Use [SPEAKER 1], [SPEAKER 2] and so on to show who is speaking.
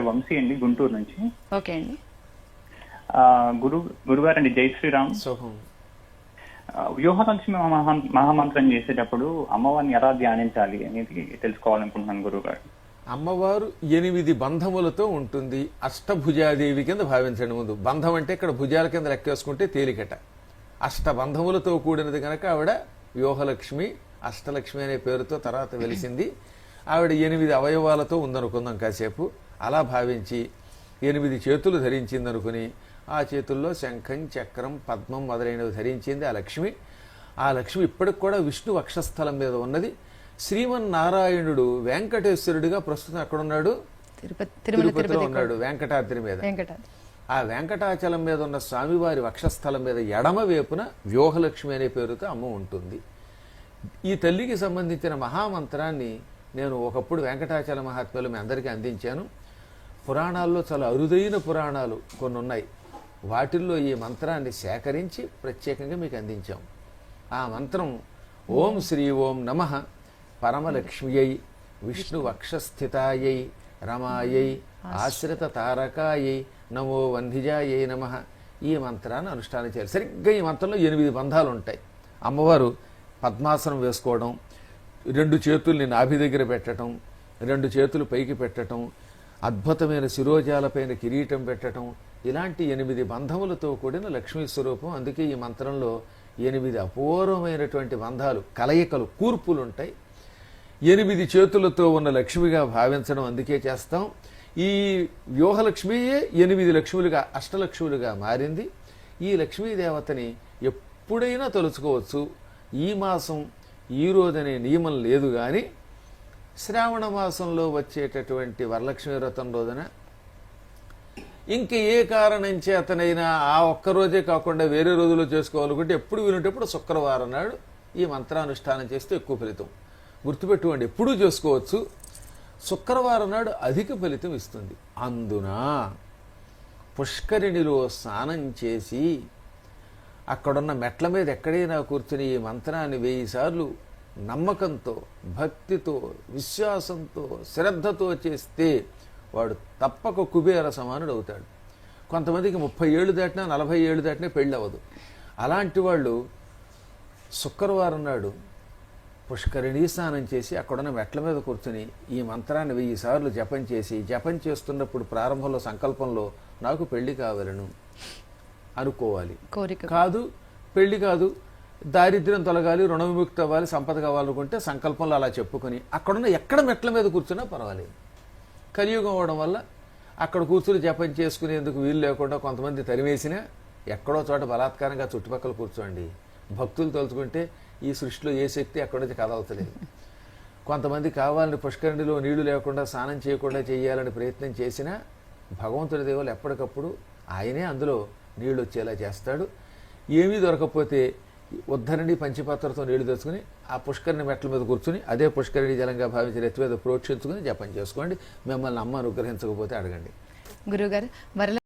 [SPEAKER 1] వంశీ అండి గుంటూరు నుంచి.
[SPEAKER 2] ఓకే అండి.
[SPEAKER 1] ఆ, గురు గురుగారు అండి జై శ్రీరామ్. వ్యూహలక్ష్మి మహా మహామంత్రం చేసేటప్పుడు అమ్మవారిని ఎలా ధ్యానించాలి అనేది తెలుసుకోవాలనుకుంటున్నాను గురుగారు.
[SPEAKER 3] అమ్మవారు ఎనిమిది బంధములతో ఉంటుంది. అష్టభుజాదేవి కింద భావించండి ముందు. బంధం అంటే ఇక్కడ భుజాల కింద లెక్కేసుకుంటే తేలికట. అష్టబంధములతో కూడినది కనుక ఆవిడ వ్యూహలక్ష్మి అష్టలక్ష్మి అనే పేరుతో తర్వాత వెలిసింది. ఆవిడ ఎనిమిది అవయవాలతో ఉందనుకుందాం కాసేపు. అలా భావించి ఎనిమిది చేతులు ధరించిందనుకుని ఆ చేతుల్లో శంఖం చక్రం పద్మం మొదలైనవి ధరించింది ఆ లక్ష్మి. ఆ లక్ష్మి ఇప్పటికి కూడా విష్ణు వక్షస్థలం మీద ఉన్నది. శ్రీమన్నారాయణుడు వెంకటేశ్వరుడిగా ప్రస్తుతం ఎక్కడున్నాడు? తిరుపతిలో
[SPEAKER 2] తిరుపతి
[SPEAKER 3] ఉన్నాడు వెంకటాద్రి మీద. ఆ వెంకటాచలం మీద ఉన్న స్వామివారి వక్షస్థలం మీద ఎడమ వైపున వ్యూహలక్ష్మి అనే పేరుతో అమ్మ ఉంటుంది. ఈ తల్లికి సంబంధించిన మహామంత్రాన్ని నేను ఒకప్పుడు వెంకటాచల మహాత్మ్యులు మీ అందరికీ అందించాను. పురాణాల్లో చాలా అరుదైన పురాణాలు కొన్ని ఉన్నాయి వాటిల్లో ఈ మంత్రాన్ని సేకరించి ప్రత్యేకంగా మీకు అందించాం. ఆ మంత్రం ఓం శ్రీ ఓం నమ పరమలక్ష్మియై విష్ణు వక్షస్థితాయై రమాయై ఆశ్రిత తారకాయై నమో వంధిజాయై నమ ఈ మంత్రాన్ని అనుష్ఠానం చేయాలి. సరిగ్గా ఈ మంత్రంలో ఎనిమిది బంధాలు ఉంటాయి. అమ్మవారు పద్మాసనం వేసుకోవడం రెండు చేతుల్ని నాభి దగ్గర పెట్టడం రెండు చేతులు పైకి పెట్టడం అద్భుతమైన శిరోజాలపైన కిరీటం పెట్టడం ఇలాంటి ఎనిమిది బంధములతో కూడిన లక్ష్మీ స్వరూపం. అందుకే ఈ మంత్రంలో ఎనిమిది అపూర్వమైనటువంటి బంధాలు కలయికలు కూర్పులుంటాయి. ఎనిమిది చేతులతో ఉన్న లక్ష్మిగా భావించడం అందుకే చేస్తాం. ఈ వ్యూహలక్ష్మియే ఎనిమిది లక్ష్ములుగా అష్టలక్ష్ములుగా మారింది. ఈ లక్ష్మీదేవతని ఎప్పుడైనా తలుచుకోవచ్చు. ఈ మాసం ఈ రోజనే నియమం లేదు కానీ శ్రావణ మాసంలో వచ్చేటటువంటి వరలక్ష్మి వ్రతం రోజున ఇంక ఏ కారణం చేతనైనా ఆ ఒక్క రోజే కాకుండా వేరే రోజులో చేసుకోవాలనుకుంటే ఎప్పుడు వినేటప్పుడు శుక్రవారం నాడు ఈ మంత్రానుష్ఠానం చేస్తే ఎక్కువ ఫలితం. గుర్తుపెట్టుకోండి ఎప్పుడూ చేసుకోవచ్చు. శుక్రవారం నాడు అధిక ఫలితం ఇస్తుంది. అందున పుష్కరిణిలో స్నానం చేసి అక్కడున్న మెట్ల మీద ఎక్కడైనా కూర్చుని ఈ మంత్రాన్ని వెయ్యి సార్లు నమ్మకంతో భక్తితో విశ్వాసంతో శ్రద్ధతో చేస్తే వాడు తప్పక కుబేర సమానుడు అవుతాడు. కొంతమందికి ముప్పై ఏళ్ళు దాటినా నలభై ఏళ్ళు దాటినా పెళ్ళి అవ్వదు. అలాంటి వాళ్ళు శుక్రవారం నాడు పుష్కరిణీ స్నానం చేసి అక్కడున్న మెట్ల మీద కూర్చుని ఈ మంత్రాన్ని వెయ్యి సార్లు జపం చేసి జపం చేస్తున్నప్పుడు ప్రారంభంలో సంకల్పంలో నాకు పెళ్ళి కావాలను అనుకోవాలి.
[SPEAKER 2] కోరిక.
[SPEAKER 3] కాదు పెళ్ళి కాదు దారిద్ర్యం తొలగాలి రుణ విముక్తి అవ్వాలి సంపద కావాలనుకుంటే సంకల్పంలో అలా చెప్పుకొని అక్కడున్న ఎక్కడ మెట్ల మీద కూర్చున్నా పర్వాలేదు. కలియుగం అవడం వల్ల అక్కడ కూర్చుని జపం చేసుకునేందుకు వీలు లేకుండా కొంతమంది తరివేసినా ఎక్కడో చోట బలాత్కారంగా చుట్టుపక్కల కూర్చోండి. భక్తులు తలుచుకుంటే ఈ సృష్టిలో ఏ శక్తి అక్కడి నుంచి కదలతలేదు. కొంతమంది కావాలని పుష్కరిణిలో నీళ్ళు లేకుండా స్నానం చేయకుండా చేయాలని ప్రయత్నం చేసినా భగవంతుడి దేవులు ఎప్పటికప్పుడు ఆయనే అందులో నీళ్ళు వచ్చేలా చేస్తాడు. ఏమీ దొరకకపోతే ఉద్ధరణి పంచపాత్రతో నీళ్ళు తెచ్చుకుని ఆ పుష్కరిణి మెట్ల మీద కూర్చుని అదే పుష్కరిణి జలంగా భావించిన ఎత్తు మీద ప్రోక్షించుకుని జపం చేసుకోండి. మిమ్మల్ని అమ్మ అనుగ్రహించకపోతే అడగండి.
[SPEAKER 2] గురుగారు వరల